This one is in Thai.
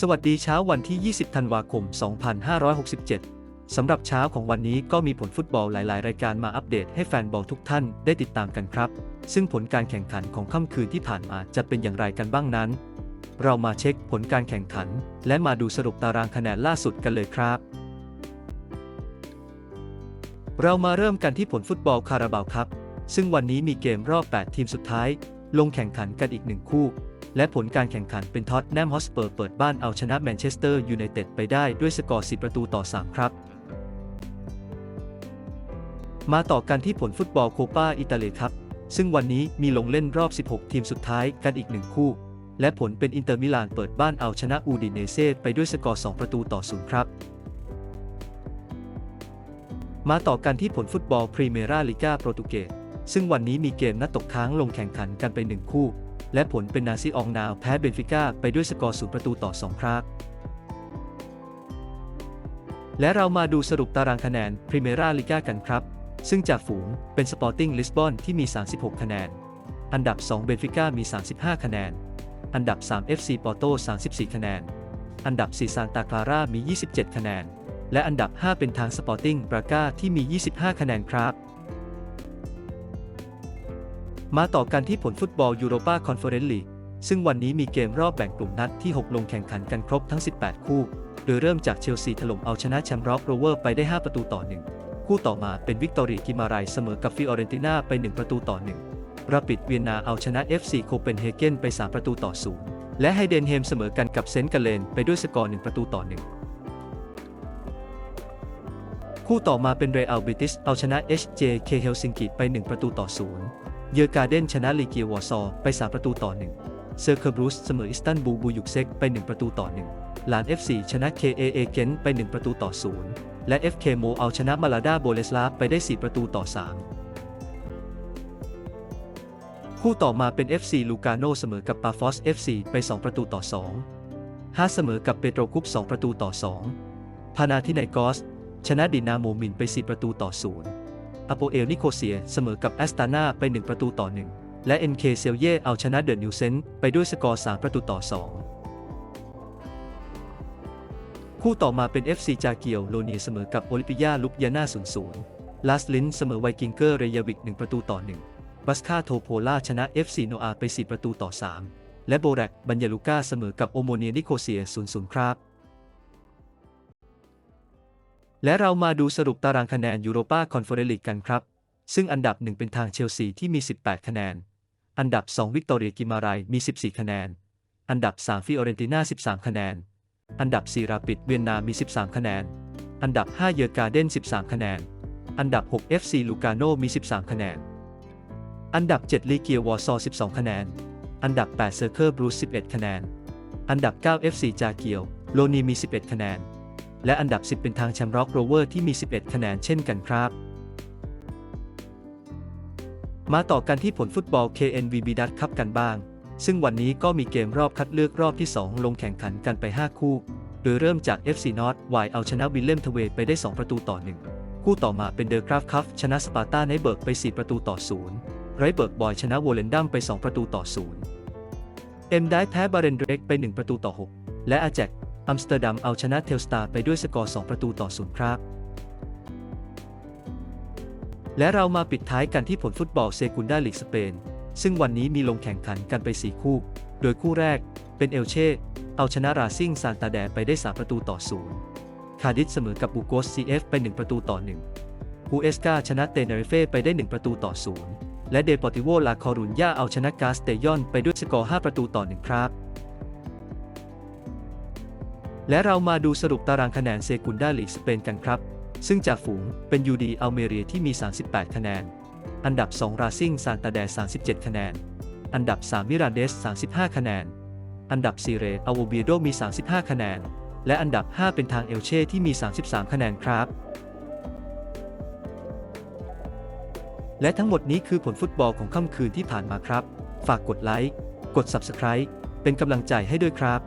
สวัสดีเช้าวันที่ 20 ธันวาคม 2567 สำหรับเช้าของวันนี้ก็มีผลฟุตบอลหลาย ๆ รายการมาอัปเดตให้แฟนบอลทุกท่านได้ติดตามกันครับ ซึ่งผลการแข่งขันของค่ำคืนที่ผ่านมาจะเป็นอย่างไรกันบ้างนั้น เรามาเช็คผลการแข่งขัน และมาดูสรุปตารางคะแนนล่าสุดกันเลยครับ เรามาเริ่มกันที่ผลฟุตบอลคาราบาวครับ ซึ่งวันนี้มีเกมรอบ 8 ทีมสุดท้าย ลงแข่งขันกันอีกหนึ่งคู่ และผลการแข่งขันเป็นท็อตแนมฮอสเปอร์เปิดบ้านเอาชนะแมนเชสเตอร์ยูไนเต็ดไปได้ด้วยสกอร์ 10 ประตูต่อ 3 ครับ มาต่อกันที่ผลฟุตบอลโคปาอิตาเลียครับ ซึ่งวันนี้มีลงเล่นรอบ 16 ทีมสุดท้ายกันอีกหนึ่งคู่ และผลเป็นอินเตอร์มิลานเปิดบ้านเอาชนะอูดิเนเซ่ไปด้วยสกอร์ 2 ประตูต่อ 0 ครับมาต่อกันที่ผลฟุตบอลพรีเมียราลิกาโปรตุเกสซึ่งวันนี้มีเกมนัดตกค้างลงแข่งขันกันไปหนึ่งคู่ และผลเป็นนาซิอองนาวแพ้เบนฟิก้าไปด้วยสกอร์ศูนย์ประตูต่อ 2 ครับและเรามาดูสรุปตารางคะแนนพรีเมราลิกากันครับ ซึ่งจากฝูงเป็นสปอร์ติ้งลิสบอนที่มี 36 คะแนน อันดับ 2 เบนฟิก้ามี 35 คะแนน อันดับ 3 FC ปอร์โต 34 คะแนน อันดับ 4 ซานตาคลาร่ามี 27 คะแนน และอันดับ 5 เป็นทางสปอร์ติ้งบราก้าที่มี 25 คะแนนครับ มาต่อกันที่ผลฟุตบอลยูโรปาคอนเฟอเรนซ์ลีกซึ่งวันนี้มีเกมรอบแบ่งกลุ่มนัดที่ 6 ลงแข่งขันกันครบทั้ง 18 คู่ โดยเริ่มจากเชลซีถล่มเอาชนะแชมป์ร็อกโรเวอร์ไปได้ 5 ประตูต่อ 1 คู่ต่อมาเป็นวิกตอรีกิมาไรเสมอกับฟิออเรนติน่าไป 1 ประตูต่อ 1ราปิดเวียนนาเอาชนะ FC โคเปนเฮเกนไป 3 ประตูต่อ 0 และไฮเดนเฮมเสมอกันกับเซนต์กาเลนไปด้วยสกอร์ 1 ประตูต่อ 1คู่ต่อมาเป็นเรอัลบิติสเอาชนะ HJK เฮลซิงกิไป 1 ประตูต่อ 0 เยอร์การ์เดนชนะลีเกียวอร์ซอไป3ประตูต่อ1เซอร์เคอร์บรูสเสมออิสตันบูลบูยุกเซกไป 1 ประตูต่อ1ลาน FC ชนะ KAA เกนไป 1 ประตูต่อ 0 และ FK โมเอาชนะมาลาดาโบเลสลาไปได้ 4 ประตูต่อ 3คู่ต่อมาเป็น FC ลูกาโนเสมอกับปาฟอส FC ไป 2 ประตูต่อ2ฮาเสมอกับเปโตรคุป 2 ประตูต่อ 2 พานาทิไนกอส ชนะดินาโมมินไป 4 ประตูต่อ 0 อโปเอลนิโคเซียเสมอกับแอสตานาไป 1 ประตูต่อ 1 และ NK เซลเย่เอาชนะเดอะนิวเซนไปด้วยสกอร์ 3 ประตูต่อ 2 คู่ต่อมาเป็น FC จาเกียวโลเนียเสมอกับโอลิปิยาลุกยาน่า0-0ลาสลินเสมอไวกิงเกอร์เรยาวิก 1 ประตูต่อ 1 บัสคาโทโพล่าชนะ FC โนอาไป 4 ประตูต่อ 3 และโบแรกบัญญาลูก้าเสมอกับโอโมเนียนิโคเซีย0-0ครับ และเรามาดูสรุปตารางคะแนนยูโรปาคอนเฟอเรนซ์ลีกกันครับ ซึ่งอันดับ 1 เป็นทางเชลซีที่มี 18 คะแนน อันดับ 2 วิกตอเรียกิมาไรมี 14 คะแนน อันดับ 3 ฟิโอเรนติน่า 13 คะแนน อันดับ 4 ราปิดเวียนนามี 13 คะแนน อันดับ 5 เยอร์การ์เดน 13 คะแนน อันดับ 6 FC ลูกาโนมี 13 คะแนน อันดับ 7 ลีเกียววอร์ซอ 12 คะแนน อันดับ 8 เซอร์เคิลบรูซ11 คะแนน อันดับ 9 FC จาเกียว โลนีมี 11 คะแนน และอันดับ 10 เป็นทางแชมร็อกโรเวอร์ที่มี 11 คะแนนเช่นกันครับ มาต่อกันที่ผลฟุตบอล KNVB ดัตคัพกันบ้าง ซึ่งวันนี้ก็มีเกมรอบคัดเลือกรอบที่ 2 ลงแข่งขันกันไป 5 คู่ โดยเริ่มจาก FC North Y เอาชนะวิลเลมทเวไปได้ 2 ประตูต่อ 1 คู่ต่อมาเป็นเดอร์กราฟคัฟชนะสปาร์ตาไนเบิร์กไป 4 ประตูต่อ 0 ไรเบิร์กบอยชนะโวเลนดัมไป 2 ประตูต่อ 0 เอ็มได้แพ้บาเรนเดรกไป 1 ประตูต่อ 6 และอาแจก อัมสเตอร์ดัมเอาชนะเทลสตาร์ไปด้วยสกอร์ 2 ประตูต่อ0ครับ และเรามาปิดท้ายกันที่ผลฟุตบอลเซกุนดาลีกสเปน ซึ่งวันนี้มีลงแข่งขันกันไป 4 คู่ โดยคู่แรกเป็นเอลเช่ เอาชนะราซิงซานตาแดไปได้ 3 ประตูต่อ0คาดิสเสมอกับบูโกสซีเอฟไป 1 ประตูต่อ1ฮูเอสกาชนะเตเนริเฟ่ไปได้ 1 ประตูต่อ0และเดปอติโวลาคอรุนยาเอาชนะกาสเตยอนไปด้วยสกอร์ 5 ประตูต่อ1ครับ และเรามาดูสรุปตารางคะแนนเซกุนดาลีกสเปนกันครับ ซึ่งจากฝูงเป็นยูดีอัลเมเรียที่มี 38 คะแนน อันดับ 2 ราซิงซานตาแด37 คะแนน อันดับ 3 มิราเดส 35 คะแนน อันดับ 4 เรอัลโวเบียโดมี 35 คะแนน และอันดับ 5 เป็นทางเอลเช่ที่มี 33 คะแนนครับ และทั้งหมดนี้คือผลฟุตบอลของค่ำคืนที่ผ่านมาครับ ฝากกดไลค์ กด Subscribe เป็นกำลังใจให้ด้วยครับ